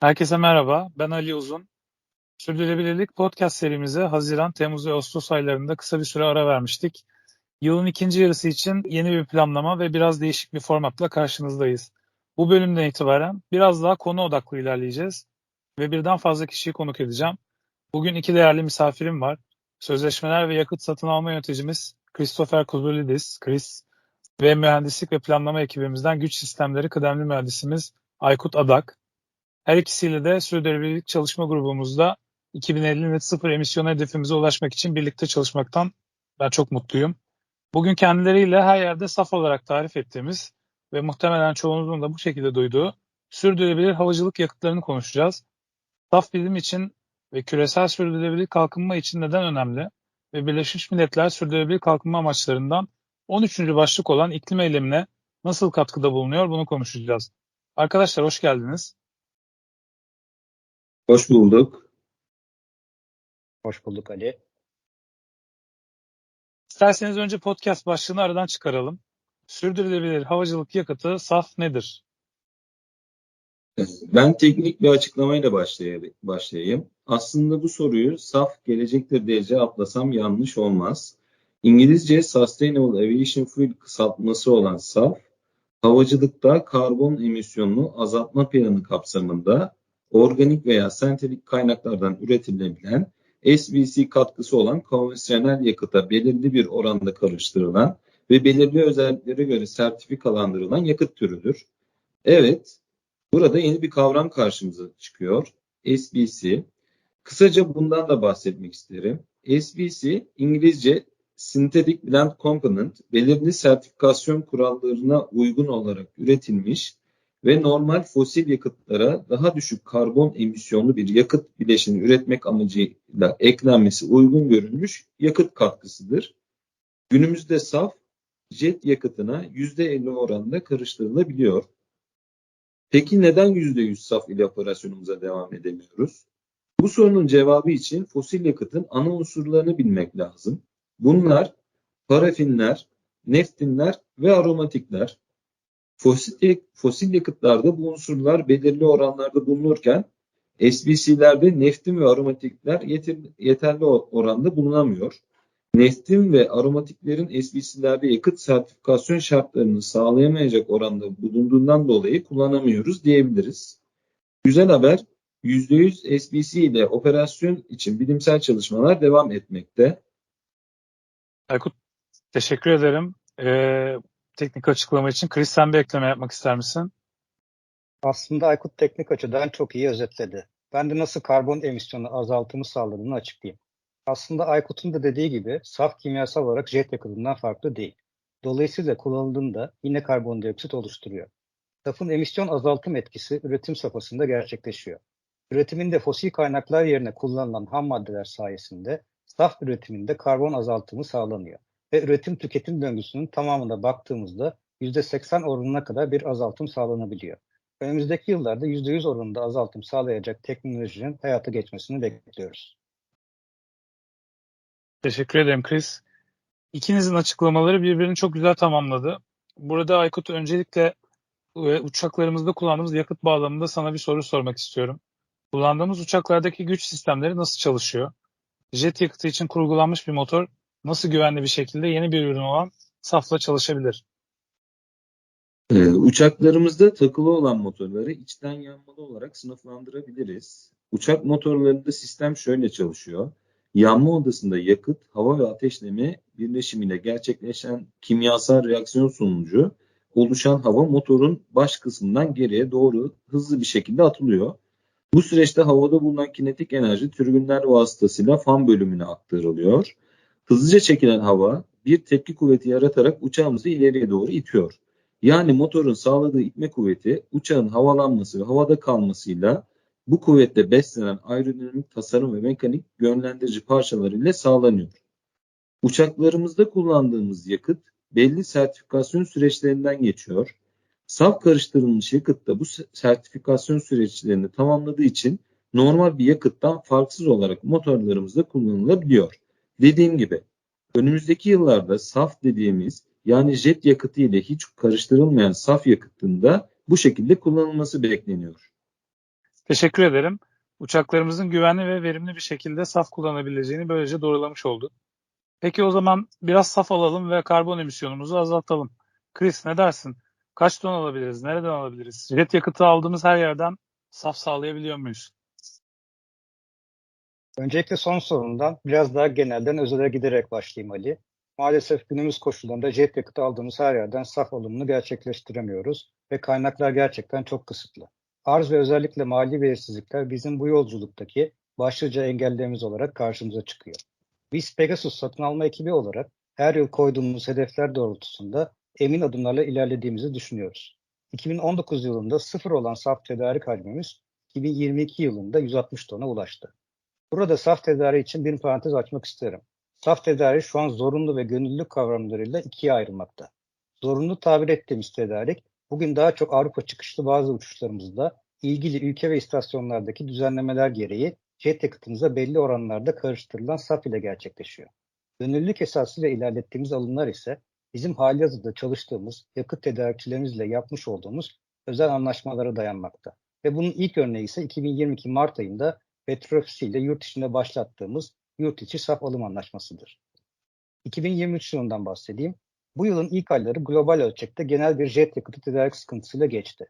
Herkese merhaba, ben Ali Uzun. Sürdürülebilirlik podcast serimize Haziran, Temmuz ve Ağustos aylarında kısa bir süre ara vermiştik. Yılın ikinci yarısı için yeni bir planlama ve biraz değişik bir formatla karşınızdayız. Bu bölümden itibaren biraz daha konu odaklı ilerleyeceğiz ve birden fazla kişiyi konuk edeceğim. Bugün iki değerli misafirim var. Sözleşmeler ve yakıt satın alma yöneticimiz Christopher Kuzulidis, Chris ve mühendislik ve planlama ekibimizden güç sistemleri kıdemli mühendisimiz Aykut Adak. Her ikisiyle de sürdürülebilirlik çalışma grubumuzda 2050 net sıfır emisyon hedefimize ulaşmak için birlikte çalışmaktan ben çok mutluyum. Bugün kendileriyle her yerde saf olarak tarif ettiğimiz ve muhtemelen çoğunuzun da bu şekilde duyduğu sürdürülebilir havacılık yakıtlarını konuşacağız. Saf bizim için ve küresel sürdürülebilir kalkınma için neden önemli ve Birleşmiş Milletler sürdürülebilir kalkınma amaçlarından 13. başlık olan iklim eylemine nasıl katkıda bulunuyor bunu konuşacağız. Arkadaşlar hoş geldiniz. Hoş bulduk. Hoş bulduk Ali. İsterseniz önce podcast başlığını aradan çıkaralım. Sürdürülebilir havacılık yakıtı SAF nedir? Ben teknik bir açıklamayla başlayayım. Aslında bu soruyu saf gelecektir diye cevaplasam yanlış olmaz. İngilizce Sustainable Aviation Fuel kısaltması olan SAF, havacılıkta karbon emisyonunu azaltma planı kapsamında organik veya sentetik kaynaklardan üretilebilen SVC katkısı olan konvansiyonel yakıta belirli bir oranda karıştırılan ve belirli özelliklere göre sertifikalandırılan yakıt türüdür. Evet, burada yeni bir kavram karşımıza çıkıyor. SVC. Kısaca bundan da bahsetmek isterim. SVC İngilizce Synthetic Blend Component belirli sertifikasyon kurallarına uygun olarak üretilmiş ve normal fosil yakıtlara daha düşük karbon emisyonlu bir yakıt bileşeni üretmek amacıyla eklenmesi uygun görülmüş yakıt katkısıdır. Günümüzde saf jet yakıtına %50 oranında karıştırılabiliyor. Peki neden %100 saf ile operasyonumuza devam edemiyoruz? Bu sorunun cevabı için fosil yakıtın ana unsurlarını bilmek lazım. Bunlar parafinler, neftinler ve aromatikler. Fosil, fosil yakıtlarda bu unsurlar belirli oranlarda bulunurken SBC'lerde neftin ve aromatikler yeter, yeterli oranda bulunamıyor. Neftin ve aromatiklerin SBC'lerde yakıt sertifikasyon şartlarını sağlayamayacak oranda bulunduğundan dolayı kullanamıyoruz diyebiliriz. Güzel haber %100 SBC ile operasyon için bilimsel çalışmalar devam etmekte. Aykut teşekkür ederim. Ee, teknik açıklama için. Chris sen bir ekleme yapmak ister misin? Aslında Aykut teknik açıdan çok iyi özetledi. Ben de nasıl karbon emisyonu azaltımı sağladığını açıklayayım. Aslında Aykut'un da dediği gibi saf kimyasal olarak jet yakıtından farklı değil. Dolayısıyla kullanıldığında yine karbondioksit oluşturuyor. Safın emisyon azaltım etkisi üretim safhasında gerçekleşiyor. Üretiminde fosil kaynaklar yerine kullanılan ham maddeler sayesinde saf üretiminde karbon azaltımı sağlanıyor ve üretim tüketim döngüsünün tamamına baktığımızda %80 oranına kadar bir azaltım sağlanabiliyor. Önümüzdeki yıllarda %100 oranında azaltım sağlayacak teknolojinin hayata geçmesini bekliyoruz. Teşekkür ederim Chris. İkinizin açıklamaları birbirini çok güzel tamamladı. Burada Aykut öncelikle e, uçaklarımızda kullandığımız yakıt bağlamında sana bir soru sormak istiyorum. Kullandığımız uçaklardaki güç sistemleri nasıl çalışıyor? Jet yakıtı için kurgulanmış bir motor nasıl güvenli bir şekilde yeni bir ürün olan safla çalışabilir? Ee, uçaklarımızda takılı olan motorları içten yanmalı olarak sınıflandırabiliriz. Uçak motorlarında sistem şöyle çalışıyor. Yanma odasında yakıt, hava ve ateşleme birleşimiyle gerçekleşen kimyasal reaksiyon sonucu oluşan hava motorun baş kısmından geriye doğru hızlı bir şekilde atılıyor. Bu süreçte havada bulunan kinetik enerji türbinler vasıtasıyla fan bölümüne aktarılıyor. Hızlıca çekilen hava bir tepki kuvveti yaratarak uçağımızı ileriye doğru itiyor. Yani motorun sağladığı itme kuvveti uçağın havalanması ve havada kalmasıyla bu kuvvetle beslenen aerodinamik tasarım ve mekanik yönlendirici parçalar ile sağlanıyor. Uçaklarımızda kullandığımız yakıt belli sertifikasyon süreçlerinden geçiyor. Saf karıştırılmış yakıt da bu sertifikasyon süreçlerini tamamladığı için normal bir yakıttan farksız olarak motorlarımızda kullanılabiliyor. Dediğim gibi önümüzdeki yıllarda saf dediğimiz yani jet yakıtı ile hiç karıştırılmayan saf yakıtında bu şekilde kullanılması bekleniyor. Teşekkür ederim. Uçaklarımızın güvenli ve verimli bir şekilde saf kullanabileceğini böylece doğrulamış olduk. Peki o zaman biraz saf alalım ve karbon emisyonumuzu azaltalım. Chris ne dersin? Kaç ton alabiliriz? Nereden alabiliriz? Jet yakıtı aldığımız her yerden saf sağlayabiliyor muyuz? Öncelikle son sorundan biraz daha genelden özele giderek başlayayım Ali. Maalesef günümüz koşullarında jet yakıtı aldığımız her yerden saf alımını gerçekleştiremiyoruz ve kaynaklar gerçekten çok kısıtlı. Arz ve özellikle mali belirsizlikler bizim bu yolculuktaki başlıca engellerimiz olarak karşımıza çıkıyor. Biz Pegasus satın alma ekibi olarak her yıl koyduğumuz hedefler doğrultusunda emin adımlarla ilerlediğimizi düşünüyoruz. 2019 yılında sıfır olan saf tedarik hacmimiz 2022 yılında 160 tona ulaştı. Burada saf tedariği için bir parantez açmak isterim. Saf tedariği şu an zorunlu ve gönüllülük kavramlarıyla ikiye ayrılmakta. Zorunlu tabir ettiğimiz tedarik, bugün daha çok Avrupa çıkışlı bazı uçuşlarımızda ilgili ülke ve istasyonlardaki düzenlemeler gereği jet yakıtımıza belli oranlarda karıştırılan saf ile gerçekleşiyor. Gönüllülük esasıyla ilerlettiğimiz alımlar ise bizim halihazırda çalıştığımız yakıt tedarikçilerimizle yapmış olduğumuz özel anlaşmalara dayanmakta. Ve bunun ilk örneği ise 2022 Mart ayında Petrol Ofisi ile yurt içinde başlattığımız yurt içi saf alım anlaşmasıdır. 2023 yılından bahsedeyim. Bu yılın ilk ayları global ölçekte genel bir jet yakıtı tedarik sıkıntısıyla geçti.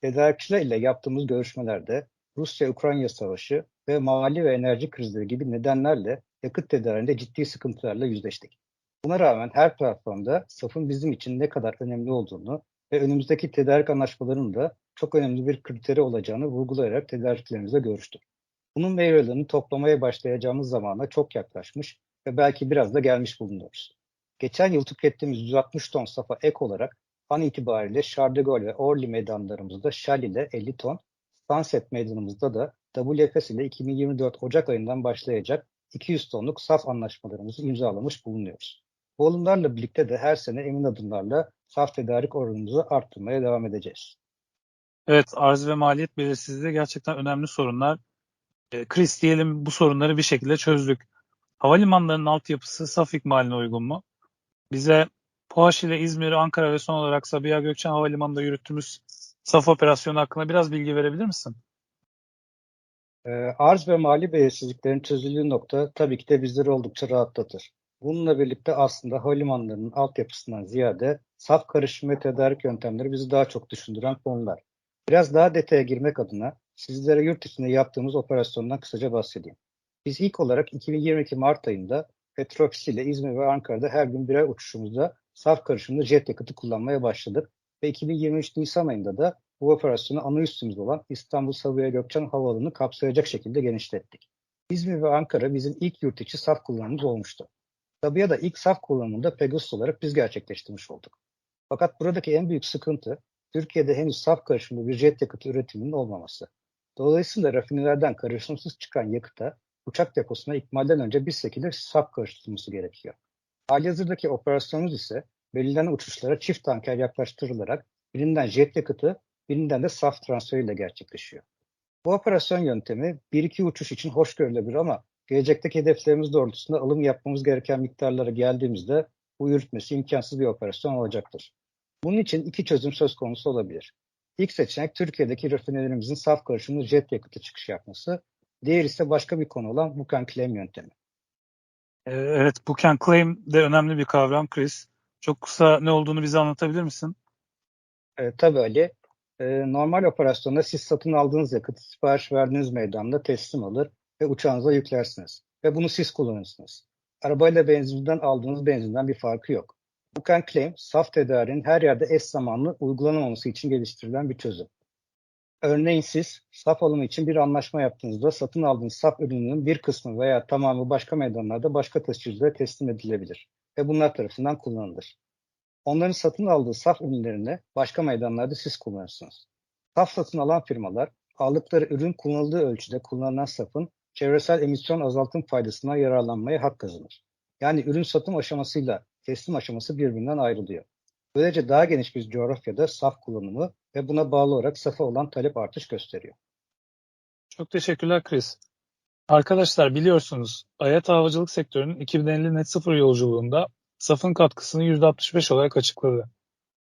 Tedarikçiler ile yaptığımız görüşmelerde Rusya-Ukrayna savaşı ve mali ve enerji krizleri gibi nedenlerle yakıt tedariğinde ciddi sıkıntılarla yüzleştik. Buna rağmen her platformda safın bizim için ne kadar önemli olduğunu ve önümüzdeki tedarik anlaşmalarının da çok önemli bir kriteri olacağını vurgulayarak tedarikçilerimizle görüştük. Bunun meyvelerini toplamaya başlayacağımız zamana çok yaklaşmış ve belki biraz da gelmiş bulunuyoruz. Geçen yıl tükettiğimiz 160 ton safa ek olarak an itibariyle Gaulle ve Orly meydanlarımızda Shell ile 50 ton, Sunset meydanımızda da WFS ile 2024 Ocak ayından başlayacak 200 tonluk saf anlaşmalarımızı imzalamış bulunuyoruz. Bu alımlarla birlikte de her sene emin adımlarla saf tedarik oranımızı arttırmaya devam edeceğiz. Evet, arz ve maliyet belirsizliği gerçekten önemli sorunlar. Ee, Chris diyelim bu sorunları bir şekilde çözdük. Havalimanlarının altyapısı saf ikmaline uygun mu? Bize Poğaş ile İzmir, Ankara ve son olarak Sabiha Gökçen Havalimanı'nda yürüttüğümüz saf operasyonu hakkında biraz bilgi verebilir misin? Ee, arz ve mali belirsizliklerin çözüldüğü nokta tabii ki de bizleri oldukça rahatlatır. Bununla birlikte aslında havalimanlarının altyapısından ziyade saf karışım ve tedarik yöntemleri bizi daha çok düşündüren konular. Biraz daha detaya girmek adına sizlere yurt içinde yaptığımız operasyondan kısaca bahsedeyim. Biz ilk olarak 2022 Mart ayında Petrofis ile İzmir ve Ankara'da her gün birer uçuşumuzda saf karışımlı jet yakıtı kullanmaya başladık ve 2023 Nisan ayında da bu operasyonu ana üstümüz olan İstanbul Sabiha Gökçen Havaalanı'nı kapsayacak şekilde genişlettik. İzmir ve Ankara bizim ilk yurt içi saf kullanımımız olmuştu. Sabiha'da ilk saf kullanımında Pegasus olarak biz gerçekleştirmiş olduk. Fakat buradaki en büyük sıkıntı Türkiye'de henüz saf karışımlı bir jet yakıtı üretiminin olmaması. Dolayısıyla rafinelerden karışımsız çıkan yakıta uçak deposuna ikmalden önce bir şekilde saf karıştırılması gerekiyor. Halihazırdaki operasyonumuz ise belirlenen uçuşlara çift tanker yaklaştırılarak birinden jet yakıtı, birinden de saf transferiyle gerçekleşiyor. Bu operasyon yöntemi 1-2 uçuş için hoş görülebilir ama gelecekteki hedeflerimiz doğrultusunda alım yapmamız gereken miktarlara geldiğimizde bu yürütmesi imkansız bir operasyon olacaktır. Bunun için iki çözüm söz konusu olabilir. İlk seçenek Türkiye'deki rafinelerimizin saf karışımlı jet yakıtı çıkış yapması. Diğer ise başka bir konu olan book and claim yöntemi. Ee, Evet, book and claim de önemli bir kavram Chris. Çok kısa ne olduğunu bize anlatabilir misin? E, tabii Ali. E, normal operasyonda siz satın aldığınız yakıtı sipariş verdiğiniz meydanda teslim alır ve uçağınıza yüklersiniz. Ve bunu siz kullanırsınız. Arabayla benzinden aldığınız benzinden bir farkı yok. Book Claim, saf tedariğin her yerde eş zamanlı uygulanamaması için geliştirilen bir çözüm. Örneğin siz saf alımı için bir anlaşma yaptığınızda satın aldığınız saf ürününün bir kısmı veya tamamı başka meydanlarda başka taşıyıcılara teslim edilebilir ve bunlar tarafından kullanılır. Onların satın aldığı saf ürünlerini başka meydanlarda siz kullanırsınız. Saf satın alan firmalar aldıkları ürün kullanıldığı ölçüde kullanılan safın çevresel emisyon azaltım faydasına yararlanmaya hak kazanır. Yani ürün satım aşamasıyla teslim aşaması birbirinden ayrılıyor. Böylece daha geniş bir coğrafyada saf kullanımı ve buna bağlı olarak safa olan talep artış gösteriyor. Çok teşekkürler Chris. Arkadaşlar biliyorsunuz hayat havacılık sektörünün 2050 net sıfır yolculuğunda SAF'ın katkısını %65 olarak açıkladı.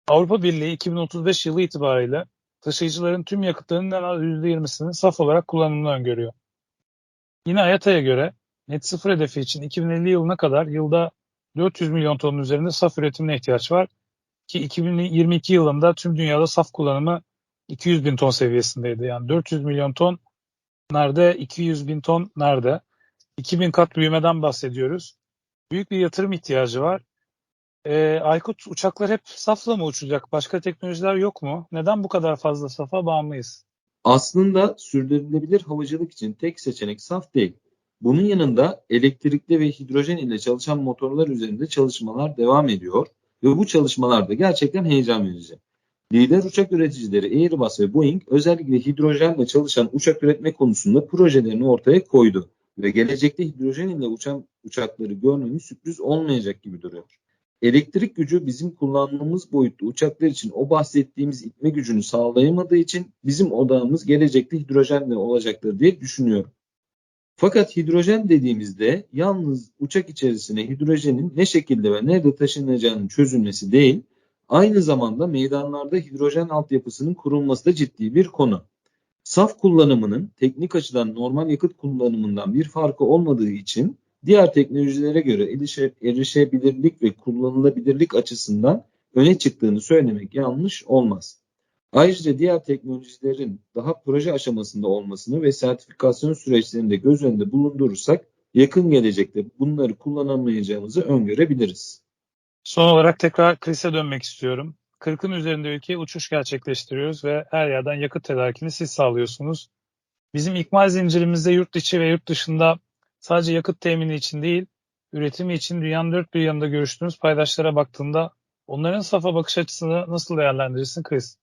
Avrupa Birliği 2035 yılı itibariyle taşıyıcıların tüm yakıtlarının en az %20'sinin saf olarak kullanımını öngörüyor. Yine AYATA'ya göre net sıfır hedefi için 2050 yılına kadar yılda 400 milyon tonun üzerinde saf üretimine ihtiyaç var ki 2022 yılında tüm dünyada saf kullanımı 200 bin ton seviyesindeydi. Yani 400 milyon ton nerede, 200 bin ton nerede? 2000 kat büyümeden bahsediyoruz. Büyük bir yatırım ihtiyacı var. Ee, Aykut uçaklar hep safla mı uçacak? Başka teknolojiler yok mu? Neden bu kadar fazla safa bağımlıyız? Aslında sürdürülebilir havacılık için tek seçenek saf değil. Bunun yanında elektrikli ve hidrojen ile çalışan motorlar üzerinde çalışmalar devam ediyor ve bu çalışmalar da gerçekten heyecan verici. Lider uçak üreticileri Airbus ve Boeing özellikle hidrojenle çalışan uçak üretme konusunda projelerini ortaya koydu ve gelecekte hidrojen ile uçan uçakları görmemiz sürpriz olmayacak gibi duruyor. Elektrik gücü bizim kullandığımız boyutta uçaklar için o bahsettiğimiz itme gücünü sağlayamadığı için bizim odağımız gelecekte hidrojenle olacaktır diye düşünüyorum. Fakat hidrojen dediğimizde yalnız uçak içerisine hidrojenin ne şekilde ve nerede taşınacağının çözülmesi değil, aynı zamanda meydanlarda hidrojen altyapısının kurulması da ciddi bir konu. Saf kullanımının teknik açıdan normal yakıt kullanımından bir farkı olmadığı için diğer teknolojilere göre erişe, erişebilirlik ve kullanılabilirlik açısından öne çıktığını söylemek yanlış olmaz. Ayrıca diğer teknolojilerin daha proje aşamasında olmasını ve sertifikasyon süreçlerini de göz önünde bulundurursak yakın gelecekte bunları kullanamayacağımızı öngörebiliriz. Son olarak tekrar Chris'e dönmek istiyorum. 40'ın üzerinde ülkeye uçuş gerçekleştiriyoruz ve her yerden yakıt tedarikini siz sağlıyorsunuz. Bizim ikmal zincirimizde yurt içi ve yurt dışında sadece yakıt temini için değil, üretimi için dünyanın dört bir yanında görüştüğümüz paydaşlara baktığında onların safa bakış açısını nasıl değerlendirirsin Chris?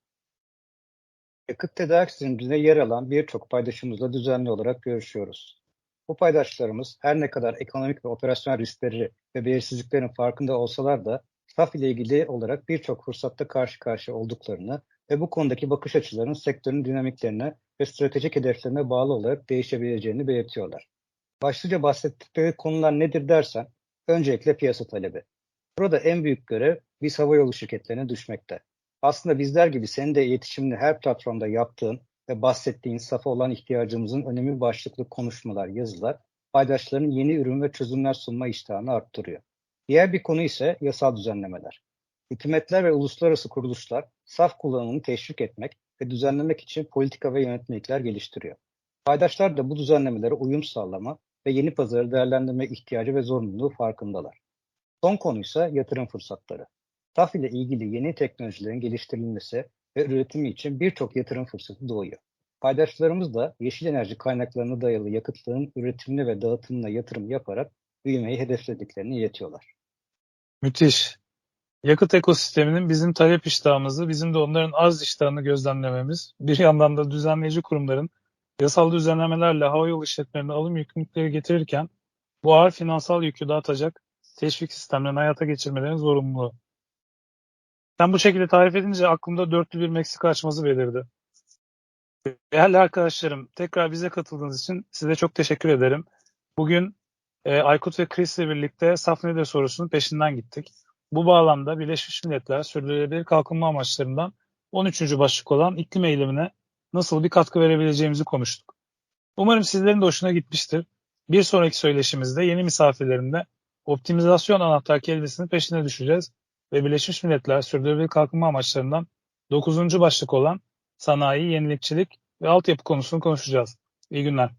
Yakıt tedarik zincirinde yer alan birçok paydaşımızla düzenli olarak görüşüyoruz. Bu paydaşlarımız her ne kadar ekonomik ve operasyonel riskleri ve belirsizliklerin farkında olsalar da SAF ile ilgili olarak birçok fırsatta karşı karşıya olduklarını ve bu konudaki bakış açılarının sektörün dinamiklerine ve stratejik hedeflerine bağlı olarak değişebileceğini belirtiyorlar. Başlıca bahsettikleri konular nedir dersen, öncelikle piyasa talebi. Burada en büyük görev biz havayolu şirketlerine düşmekte. Aslında bizler gibi senin de iletişimini her platformda yaptığın ve bahsettiğin safa olan ihtiyacımızın önemli başlıklı konuşmalar, yazılar, paydaşların yeni ürün ve çözümler sunma iştahını arttırıyor. Diğer bir konu ise yasal düzenlemeler. Hükümetler ve uluslararası kuruluşlar saf kullanımını teşvik etmek ve düzenlemek için politika ve yönetmelikler geliştiriyor. Paydaşlar da bu düzenlemelere uyum sağlama ve yeni pazarı değerlendirme ihtiyacı ve zorunluluğu farkındalar. Son konu ise yatırım fırsatları. SAF ile ilgili yeni teknolojilerin geliştirilmesi ve üretimi için birçok yatırım fırsatı doğuyor. Paydaşlarımız da yeşil enerji kaynaklarına dayalı yakıtların üretimine ve dağıtımına yatırım yaparak büyümeyi hedeflediklerini iletiyorlar. Müthiş. Yakıt ekosisteminin bizim talep iştahımızı, bizim de onların az iştahını gözlemlememiz, bir yandan da düzenleyici kurumların yasal düzenlemelerle havayolu işletmelerine alım yükümlülükleri getirirken bu ağır finansal yükü dağıtacak teşvik sistemlerini hayata geçirmelerin zorunluluğu. Sen bu şekilde tarif edince aklımda dörtlü bir Meksika açması belirdi. Değerli arkadaşlarım, tekrar bize katıldığınız için size çok teşekkür ederim. Bugün e, Aykut ve Chris ile birlikte saf nedir sorusunun peşinden gittik. Bu bağlamda Birleşmiş Milletler Sürdürülebilir Kalkınma Amaçlarından 13. başlık olan iklim eylemine nasıl bir katkı verebileceğimizi konuştuk. Umarım sizlerin de hoşuna gitmiştir. Bir sonraki söyleşimizde yeni misafirlerimle optimizasyon anahtar kelimesinin peşine düşeceğiz ve Birleşmiş Milletler Sürdürülebilir Kalkınma Amaçlarından 9. başlık olan sanayi, yenilikçilik ve altyapı konusunu konuşacağız. İyi günler.